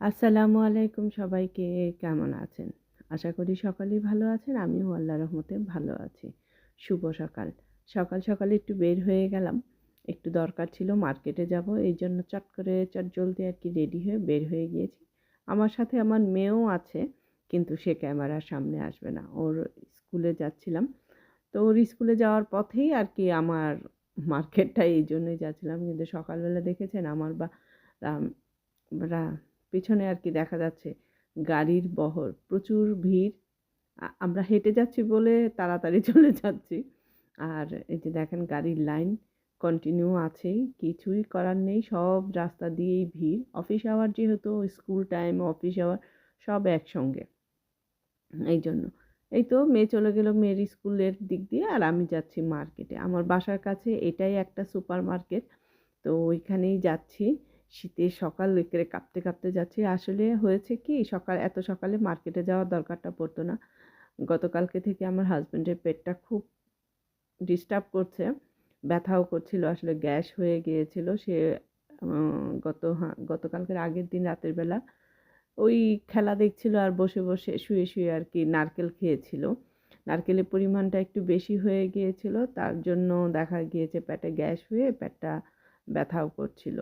আসসালামু আলাইকুম সবাইকে, কেমন আছেন? আশা করি সকলেই ভালো আছেন, আমিও আল্লাহ রহমতে ভালো আছি। শুভ সকাল। সকাল সকালে একটু বের হয়ে গেলাম। একটু দরকার ছিল, মার্কেটে যাব, এই জন্য চট করে চট জলদি আর কি রেডি হয়ে বের হয়ে গিয়েছি। আমার সাথে আমার মেয়েও আছে, কিন্তু সে ক্যামেরার সামনে আসবে না। ওর স্কুলে যাচ্ছিলাম। তো ওর স্কুলে যাওয়ার পথেই আর কি আমার মার্কেটটা এই জন্যই যাচ্ছিলাম। কিন্তু সকালবেলা দেখেছেন, আমার বা পেছনে আর কি দেখা যাচ্ছে গাড়ির বহর, প্রচুর ভিড়। আমরা হেঁটে যাচ্ছি বলে তাড়াতাড়ি চলে যাচ্ছি। আর এই যে দেখেন গাড়ির লাইন কন্টিনিউ আছেই, কিছুই করার নেই, সব রাস্তা দিয়েই ভিড়। অফিস আওয়ার যেহেতু, স্কুল টাইম, অফিস আওয়ার, সব একসঙ্গে। এই জন্য। এই তো মেয়ে চলে গেল মেয়ের স্কুলের দিক দিয়ে আর আমি যাচ্ছি মার্কেটে। আমার বাসার কাছে এটাই একটা সুপার মার্কেট তো ওইখানেই যাচ্ছি। শীতের সকাল করে কাঁপতে কাঁপতে যাচ্ছি। আসলে হয়েছে কি, সকাল, এত সকালে মার্কেটে যাওয়ার দরকারটা পড়তো না। গতকালকে থেকে আমার হাজব্যান্ডের পেটটা খুব ডিস্টার্ব করছে, ব্যথাও করছিল, আসলে গ্যাস হয়ে গিয়েছিল। সে গত গতকালকের আগের দিন রাতের বেলা ওই খেলা দেখছিল আর বসে বসে শুয়ে শুয়ে আর কি নারকেল খেয়েছিল। নারকেলের পরিমাণটা একটু বেশি হয়ে গিয়েছিল, তার জন্য দেখা গিয়েছে পেটে গ্যাস হয়ে পেটটা ব্যথাও করছিল।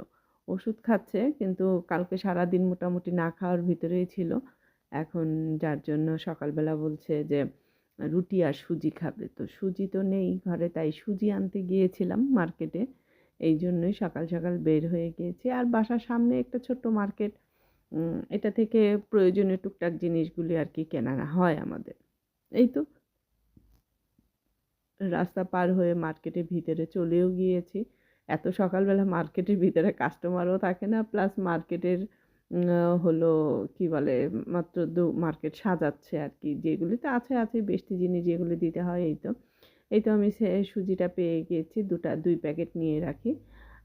ওষুধ খাচ্ছে কিন্তু কালকে সারা দিন মোটামুটি না খাওয়ার ভিতরেই ছিল। এখন যার জন্য সকালবেলা বলছে যে, রুটি আর সুজি খাবে। তো সুজি তো নেই ঘরে, তাই সুজি আনতে গিয়েছিলাম মার্কেটে। এই জন্যই সকাল সকাল বের হয়ে গিয়েছি। আর বাসার সামনে একটা ছোট্ট মার্কেট এটা থেকে প্রয়োজনীয় টুকটাক জিনিসগুলি আর কি কেনা হয় আমাদের। এই তো। রাস্তা পার হয়ে মার্কেটের ভিতরে চলেও গিয়েছি। এত সকালবেলা মার্কেটের ভিতরে কাস্টমারও থাকে না প্লাস মার্কেটের হলো কি বলে, মাত্র দু মার্কেট সাজাচ্ছে আর কি যেগুলিতে আছে আছে, বেশি জিনিস যেগুলি দিতে হয়, এই তো। এই তো আমি সে সুজিটা পেয়ে গিয়েছি দুটা, দুই প্যাকেট নিয়ে রাখি।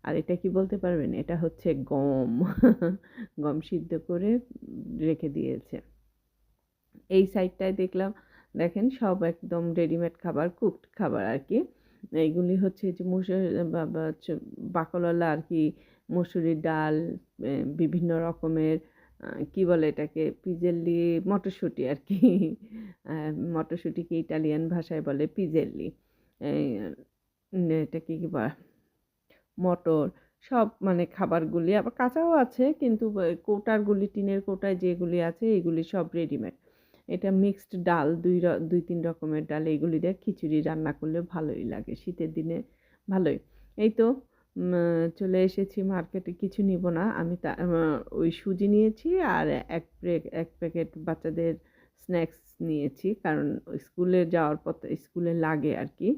আর এটা কি বলতে পারবেন? এটা হচ্ছে গম। গম সিদ্ধ করে রেখে দিয়েছে। এই সাইডটায় দেখলাম, দেখেন সব একদম রেডিমেড খাবার কুকড খাবার আর কি এইগুলি হচ্ছে যে মুসুর বা বা হচ্ছে বাকলওয়ালা আর কি, মুসুরির ডাল বিভিন্ন রকমের কি বলে এটাকে, পিজেল্লি, মটরশুঁটি আর কি। মটরশুঁটিকে ইটালিয়ান ভাষায় বলে পিজেল্লি। এটা কি মটর, সব মানে খাবারগুলি, আবার কাঁচাও আছে, কিন্তু কৌটারগুলি টিনের কৌটায় যেগুলি আছে, এগুলি সব রেডিমেড এটা মিক্সড ডাল, দুই দুই, তিন রকমের ডাল এইগুলি দিয়ে খিচুড়ি রান্না করলে ভালোই লাগে শীতের দিনে, ভালোই। এই তো চলে এসেছি মার্কেটে, কিছু নিব না, আমি তা ওই সুজি নিয়েছি আর এক এক প্যাকেট বাচ্চাদের স্ন্যাক্স নিয়েছি, কারণ স্কুলে যাওয়ার পথে, স্কুলে লাগে আর কি,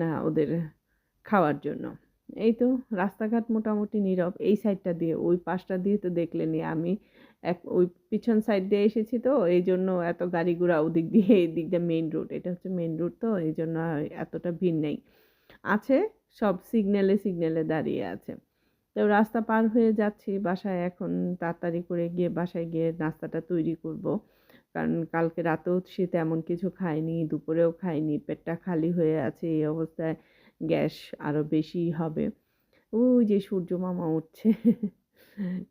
না, ওদের খাওয়ার জন্য। এই তো রাস্তাঘাট মোটামুটি নীরব। এই সাইডটা দিয়ে, ওই পাশটা দিয়ে তো দেখলেনি আমি। এক, ওই পিছন সাইড দিয়ে এসেছি তো, এই জন্য এত গাড়ি ঘোড়া ওদিক দিয়ে, এই দিক দিয়ে মেইন রোড এটা হচ্ছে মেইন রোড তো, এই জন্য এতটা ভিড় নেই। আছে, সব সিগন্যালে সিগন্যালে দাঁড়িয়ে আছে। তো রাস্তা পার হয়ে যাচ্ছি, বাসায় এখন তাড়াতাড়ি করে গিয়ে বাসায় গিয়ে নাস্তাটা তৈরি করব। কারণ কালকে রাতেও সে তেমন কিছু খায়নি, দুপুরেও খায়নি, পেটটা খালি হয়ে আছে এই অবস্থায়। গ্যাস আরও বেশি হবে। ওই যে সূর্য মামা উঠছে।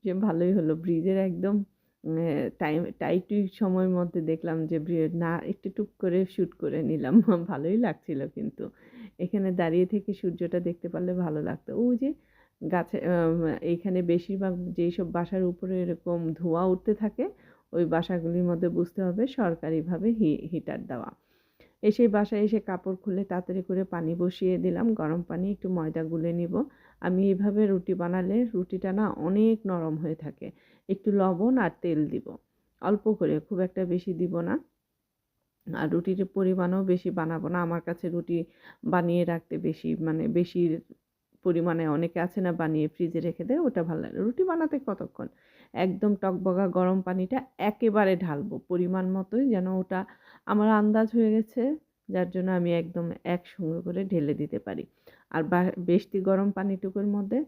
যে ভালোই হলো। ব্রিজের একদম টাইম টাইট সময়ের মধ্যে দেখলাম যে না, একটু টুক করে শ্যুট করে নিলাম। ভালোই লাগছিল কিন্তু। এখানে দাঁড়িয়ে থেকে সূর্যটা দেখতে পারলে ভালো লাগতো। ওই যে গাছে এইখানে বেশিরভাগ যেই সব বাসার উপরে এরকম ধোঁয়া উঠতে থাকে, ওই বাসাগুলির মধ্যে বুঝতে হবে সরকারিভাবে হিটার দেওয়া। এসে বাসায় এসে কাপড় খুলে তাড়াতাড়ি করে পানি বসিয়ে দিলাম। গরম পানি, একটু ময়দা গুলে নিব। আমি এভাবে রুটি বানালে রুটিটা না অনেক নরম হয়ে থাকে। একটু লবণ আর তেল দিব। অল্প করে, খুব একটা বেশি দিব না। আর রুটির পরিমাণও বেশি বানাবো না। আমার কাছে রুটি বানিয়ে রাখতে বেশি মানে বেশি পরিমাণে অনেকে আছে না বানিয়ে ফ্রিজে রেখে দেয়, ওটা ভালো লাগে রুটি বানাতে কতক্ষণ? একদম টকবগা গরম পানিটা একেবারে ঢালবো। পরিমাণ মতোই যেন ওটা আমার আন্দাজ হয়ে গেছে, যার জন্য আমি একদম একসঙ্গে করে ঢেলে দিতে পারি। আর বেশি গরম পানিটুকুর মধ্যে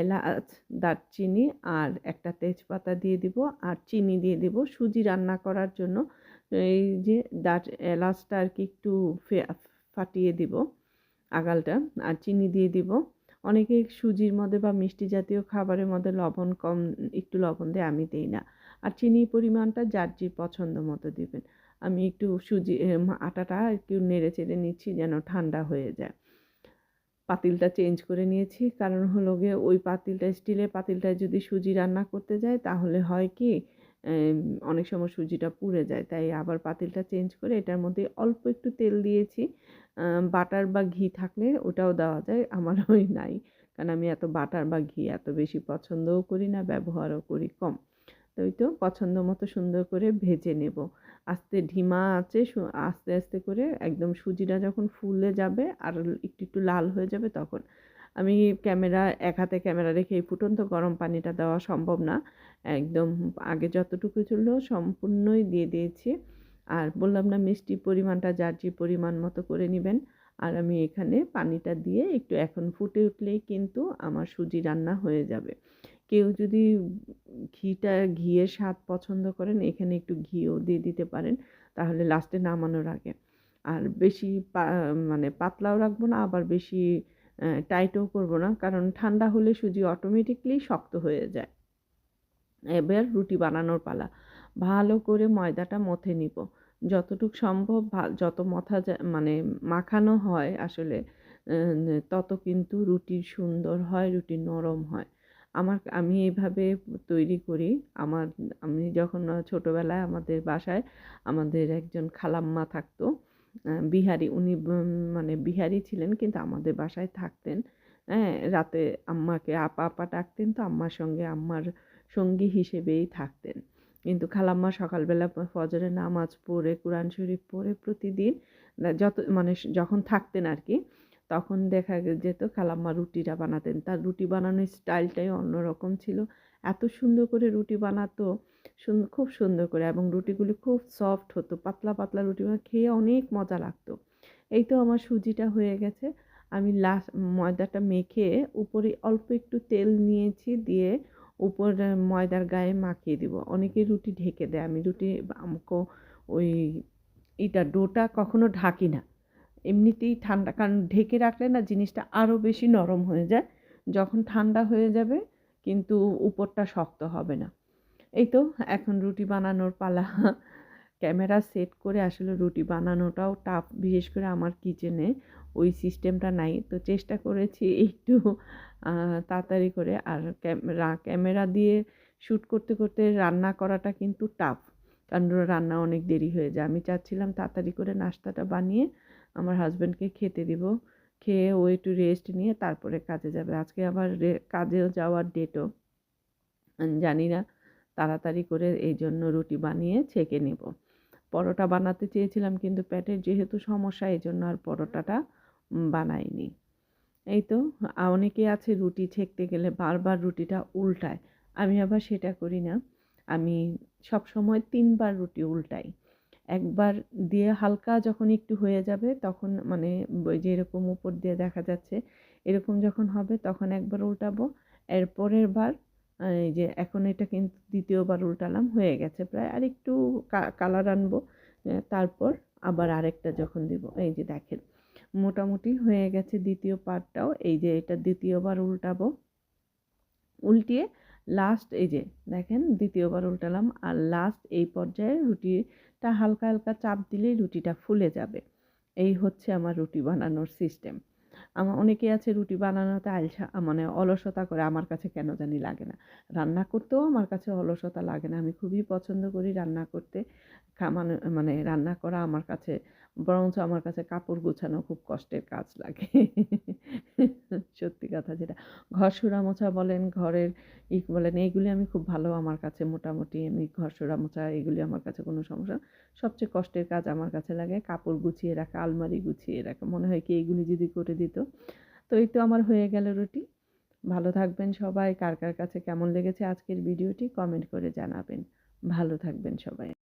এলাচ, দারচিনি আর একটা তেজপাতা দিয়ে দিব আর চিনি দিয়ে দিব। সুজি রান্না করার জন্য এই যে দার, এলাচটা আর কি একটু ফাটিয়ে দিব আগালটা। আর চিনি দিয়ে দিব। অনেকে সুজির মধ্যে বা মিষ্টি জাতীয় খাবারের মধ্যে লবণ কম, একটু লবণ দেয় আমি দিই না। আর চিনির পরিমাণটা যার যে পছন্দ মতো দিবেন। আমি একটু সুজি আটাটা একটু নেড়ে চেড়ে নিচ্ছি যেন ঠান্ডা হয়ে যায়। পাতিলটা চেঞ্জ করে নিয়েছি। কারণ হলো গিয়ে ওই পাতিলটা, স্টিলের পাতিলটায় যদি সুজি রান্না করতে যায় তাহলে হয় কি অনেক সময় সুজিটা পুড়ে যায়। তাই আবার পাতিলটা চেঞ্জ করে এটার মধ্যে অল্প একটু তেল দিয়েছি। বাটার বা ঘি থাকলে ওটাও দেওয়া যায় আমার ওই নাই। কারণ আমি এত বাটার বা ঘি এত বেশি পছন্দও করি না, ব্যবহারও করি কম। তো ওই তো পছন্দ মতো সুন্দর করে ভেজে নেব। আস্তে ঢিমা আছে আস্তে আস্তে করে একদম সুজিটা যখন ফুলে যাবে আর একটু একটু লাল হয়ে যাবে তখন আমি ক্যামেরা, এক হাতে ক্যামেরা রেখে এই ফুটন্ত গরম পানিটা দেওয়া সম্ভব না। একদম আগে যতটুকু ছিল সম্পূর্ণই দিয়ে দিয়েছি। আর বললাম না, মিষ্টি পরিমাণটা যার যে পরিমাণ মতো করে নেবেন। আর আমি এখানে পানিটা দিয়ে একটু এখন ফুটে উঠলেই কিন্তু আমার সুজি রান্না হয়ে যাবে। কেউ যদি ঘিটা, ঘিয়ের স্বাদ পছন্দ করেন, এখানে একটু ঘিও দিয়ে দিতে পারেন, তাহলে লাস্টে নামানোর আগে। আর বেশি মানে পাতলাও রাখব না, আবার বেশি টাইটও করব না, কারণ ঠান্ডা হলে সুজি অটোমেটিকলি শক্ত হয়ে যায়। এবার রুটি বানানোর পালা। ভালো করে ময়দাটা মথে নিব। যতটুক সম্ভব যত মথা মানে মাখানো হয় আসলে তত কিন্তু রুটি সুন্দর হয়, রুটি নরম হয়। আমার, আমি এইভাবে তৈরি করি। আমার, আমি যখন ছোটোবেলায় আমাদের বাসায় আমাদের একজন খালাম্মা থাকতো বিহারি, উনি মানে বিহারি ছিলেন কিন্তু আমাদের বাসায় থাকতেন। হ্যাঁ রাতে আম্মাকে আপা আপা ডাকতেন তো আম্মার সঙ্গে আম্মার সঙ্গী হিসেবেই থাকতেন। কিন্তু খালাম্মা সকালবেলা ফজরে নামাজ পড়ে, কোরআন শরীফ পড়ে প্রতিদিন যত মানে যখন থাকতেন আর কি তখন দেখা যেত খালাম্মা রুটিটা বানাতেন। তার রুটি বানানোর স্টাইলটাই অন্যরকম ছিল। এত সুন্দর করে রুটি বানাতো খুব সুন্দর করে এবং রুটিগুলি খুব সফট হতো, পাতলা পাতলা রুটি খেয়ে অনেক মজা লাগতো। এই তো আমার সুজিটা হয়ে গেছে। আমি লাস্ট ময়দাটা মেখে উপরে অল্প একটু তেল নিয়েছি দিয়ে উপর ময়দার গায়ে মাখিয়ে দিব। অনেকে রুটি ঢেকে দেয়। আমি রুটি আমাকে ওই এটা ডোটা কখনো ঢাকি না। এমনিতেই ঠান্ডা, কারণ ঢেকে রাখলে না জিনিসটা আরও বেশি নরম হয়ে যায়। যখন ঠান্ডা হয়ে যাবে কিন্তু উপরটা শক্ত হবে না। এই তো এখন রুটি বানানোর পালা। ক্যামেরা সেট করে আসলে রুটি বানানোটাও টাফ বিশেষ করে আমার কিচেনে ওই সিস্টেমটা নাই। তো চেষ্টা করেছি একটু তাড়াতাড়ি করে। আর ক্যামেরা ক্যামেরা দিয়ে শ্যুট করতে করতে রান্না করাটা কিন্তু টাফ কারণ রান্না অনেক দেরি হয়ে যায়। আমি চাচ্ছিলাম তাড়াতাড়ি করে নাস্তাটা বানিয়ে আমার হাজব্যান্ডকে খেতে দিব। খেয়ে ও একটু রেস্ট নিয়ে তারপরে কাজে যাবে। আজকে আবার কাজেও যাওয়ার ডেটও জানি না, তাড়াতাড়ি করে এই জন্য রুটি বানিয়ে ছেঁকে নেব। পরোটা বানাতে চেয়েছিলাম কিন্তু পেটের যেহেতু সমস্যা, এই জন্য আর পরোটাটা বানাইনি। এই তো, অনেকে আছে রুটি ছেঁকতে গেলে বারবার রুটিটা উল্টায়। আমি আবার সেটা করি না। আমি সব সময় তিনবার রুটি উল্টাই। একবার দিয়ে হালকা যখন একটু হয়ে যাবে, তখন মানে যে এরকম উপর দিয়ে দেখা যাচ্ছে, এরকম যখন হবে তখন একবার উল্টাবো। এর পরের বার এই যে এখন এটা কিন্তু দ্বিতীয়বার উল্টালাম, হয়ে গেছে প্রায়। আর একটু কালার আনব তারপর আবার আরেকটা যখন দিব। এই যে দেখেন, মোটামুটি হয়ে গেছে দ্বিতীয় পার্টটাও। এই যে এটা দ্বিতীয়বার উল্টাবো। উল্টিয়ে লাস্ট এই যে দেখেন, দ্বিতীয়বার উল্টালাম। আর লাস্ট এই পর্যায়ে রুটিটা হালকা হালকা চাপ দিলেই রুটিটা ফুলে যাবে। এই হচ্ছে আমার রুটি বানানোর সিস্টেম আমার অনেকে আছে রুটি বানানোতে আলসা মানে অলসতা করে, আমার কাছে কেন জানি লাগে না। রান্না করতেও আমার কাছে অলসতা লাগে না। আমি খুবই পছন্দ করি রান্না করতে। খামানো মানে রান্না করা আমার কাছে বরঞ্চ আমার কাছে কাপড় গোছানো খুব কষ্টের কাজ লাগে। সত্যি কথা যেটা। ঘর সুরা মোছা বলেন, ঘরের ই বলেন, এইগুলি আমি খুব ভালো আমার কাছে মোটামুটি আমি ঘর সুরা মোছা এগুলি আমার কাছে কোনো সমস্যা সবচেয়ে কষ্টের কাজ আমার কাছে লাগে কাপড় গুছিয়ে রাখা, আলমারি গুছিয়ে রাখা। মনে হয় কি এইগুলি যদি করে দিত। তো এই তো আমার হয়ে গেল রুটি। ভালো থাকবেন সবাই। কার কার কাছে কেমন লেগেছে আজকের ভিডিওটি কমেন্ট করে জানাবেন। ভালো থাকবেন সবাই।